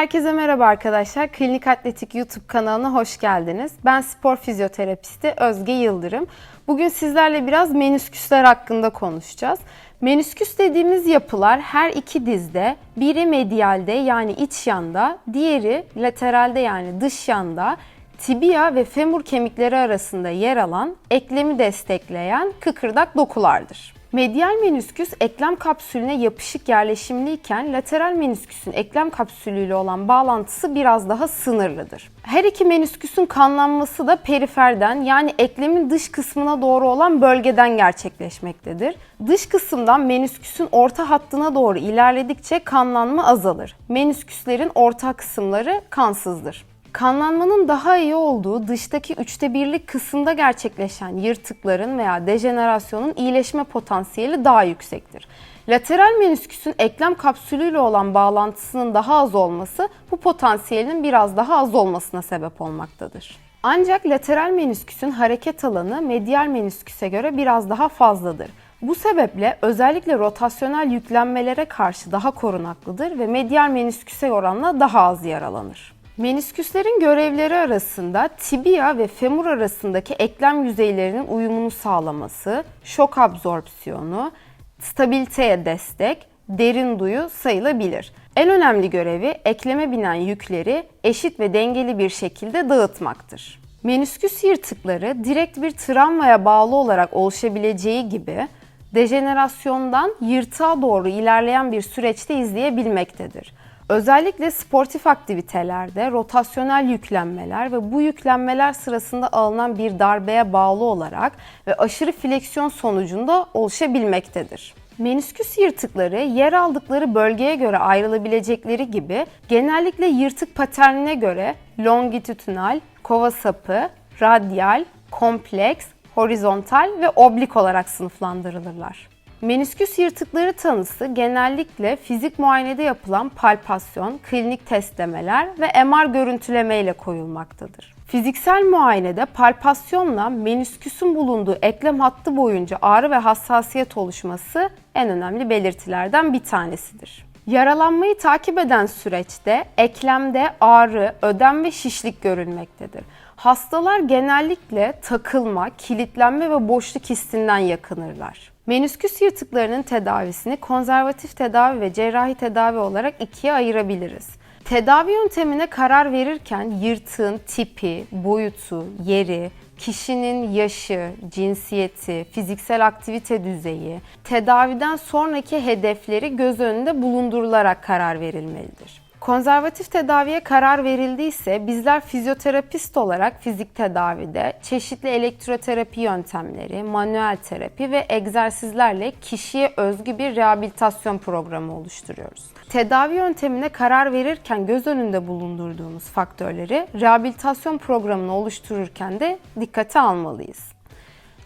Herkese merhaba arkadaşlar. Klinik Atletik YouTube kanalına hoş geldiniz. Ben spor fizyoterapisti Özge Yıldırım. Bugün sizlerle biraz menüsküsler hakkında konuşacağız. Menüsküs dediğimiz yapılar her iki dizde, biri medialde yani iç yanda, diğeri lateralde yani dış yanda tibia ve femur kemikleri arasında yer alan, eklemi destekleyen kıkırdak dokulardır. Medial menüsküs eklem kapsülüne yapışık yerleşimliyken lateral menüsküsün eklem kapsülüyle olan bağlantısı biraz daha sınırlıdır. Her iki menüsküsün kanlanması da periferden yani eklemin dış kısmına doğru olan bölgeden gerçekleşmektedir. Dış kısımdan menüsküsün orta hattına doğru ilerledikçe kanlanma azalır. Menüsküslerin orta kısımları kansızdır. Kanlanmanın daha iyi olduğu dıştaki üçte birlik kısımda gerçekleşen yırtıkların veya dejenerasyonun iyileşme potansiyeli daha yüksektir. Lateral menüsküsün eklem kapsülüyle olan bağlantısının daha az olması bu potansiyelin biraz daha az olmasına sebep olmaktadır. Ancak lateral menüsküsün hareket alanı medial menüsküse göre biraz daha fazladır. Bu sebeple özellikle rotasyonel yüklenmelere karşı daha korunaklıdır ve medial menüsküse oranla daha az yaralanır. Menisküslerin görevleri arasında tibia ve femur arasındaki eklem yüzeylerinin uyumunu sağlaması, şok absorpsiyonu, stabiliteye destek, derin duyu sayılabilir. En önemli görevi ekleme binen yükleri eşit ve dengeli bir şekilde dağıtmaktır. Menisküs yırtıkları direkt bir travmaya bağlı olarak oluşabileceği gibi dejenerasyondan yırtığa doğru ilerleyen bir süreçte izleyebilmektedir. Özellikle sportif aktivitelerde rotasyonel yüklenmeler ve bu yüklenmeler sırasında alınan bir darbeye bağlı olarak ve aşırı fleksiyon sonucunda oluşabilmektedir. Menisküs yırtıkları yer aldıkları bölgeye göre ayrılabilecekleri gibi genellikle yırtık paternine göre longitudinal, kova sapı, radyal, kompleks, horizontal ve oblik olarak sınıflandırılırlar. Menisküs yırtıkları tanısı genellikle fizik muayenede yapılan palpasyon, klinik testlemeler ve MR görüntüleme ile koyulmaktadır. Fiziksel muayenede palpasyonla menisküsün bulunduğu eklem hattı boyunca ağrı ve hassasiyet oluşması en önemli belirtilerden bir tanesidir. Yaralanmayı takip eden süreçte eklemde ağrı, ödem ve şişlik görülmektedir. Hastalar genellikle takılma, kilitlenme ve boşluk hissinden yakınırlar. Menüsküs yırtıklarının tedavisini konservatif tedavi ve cerrahi tedavi olarak ikiye ayırabiliriz. Tedavi yöntemine karar verirken yırtığın tipi, boyutu, yeri, kişinin yaşı, cinsiyeti, fiziksel aktivite düzeyi, tedaviden sonraki hedefleri göz önünde bulundurularak karar verilmelidir. Konservatif tedaviye karar verildiyse bizler fizyoterapist olarak fizik tedavide çeşitli elektroterapi yöntemleri, manuel terapi ve egzersizlerle kişiye özgü bir rehabilitasyon programı oluşturuyoruz. Tedavi yöntemine karar verirken göz önünde bulundurduğumuz faktörleri rehabilitasyon programını oluştururken de dikkate almalıyız.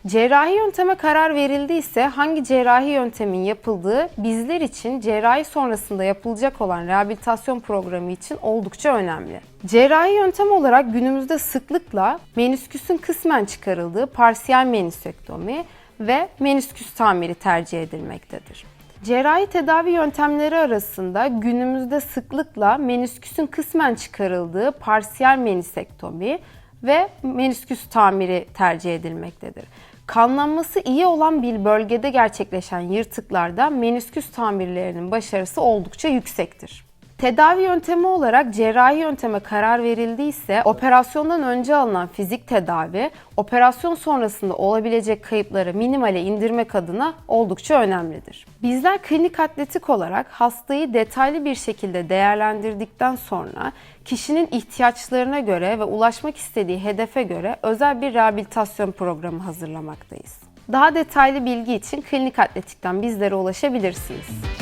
Cerrahi yönteme karar verildiyse hangi cerrahi yöntemin yapıldığı bizler için cerrahi sonrasında yapılacak olan rehabilitasyon programı için oldukça önemli. Cerrahi yöntem olarak günümüzde sıklıkla menisküsün kısmen çıkarıldığı parsiyel menisektomi ve menisküs tamiri tercih edilmektedir. Cerrahi tedavi yöntemleri arasında günümüzde sıklıkla menisküsün kısmen çıkarıldığı parsiyel menisektomi ve menisküs tamiri tercih edilmektedir. Kanlanması iyi olan bir bölgede gerçekleşen yırtıklarda menisküs tamirlerinin başarısı oldukça yüksektir. Tedavi yöntemi olarak cerrahi yönteme karar verildiyse operasyondan önce alınan fizik tedavi operasyon sonrasında olabilecek kayıpları minimale indirmek adına oldukça önemlidir. Bizler klinik atletik olarak hastayı detaylı bir şekilde değerlendirdikten sonra kişinin ihtiyaçlarına göre ve ulaşmak istediği hedefe göre özel bir rehabilitasyon programı hazırlamaktayız. Daha detaylı bilgi için klinik atletikten bizlere ulaşabilirsiniz.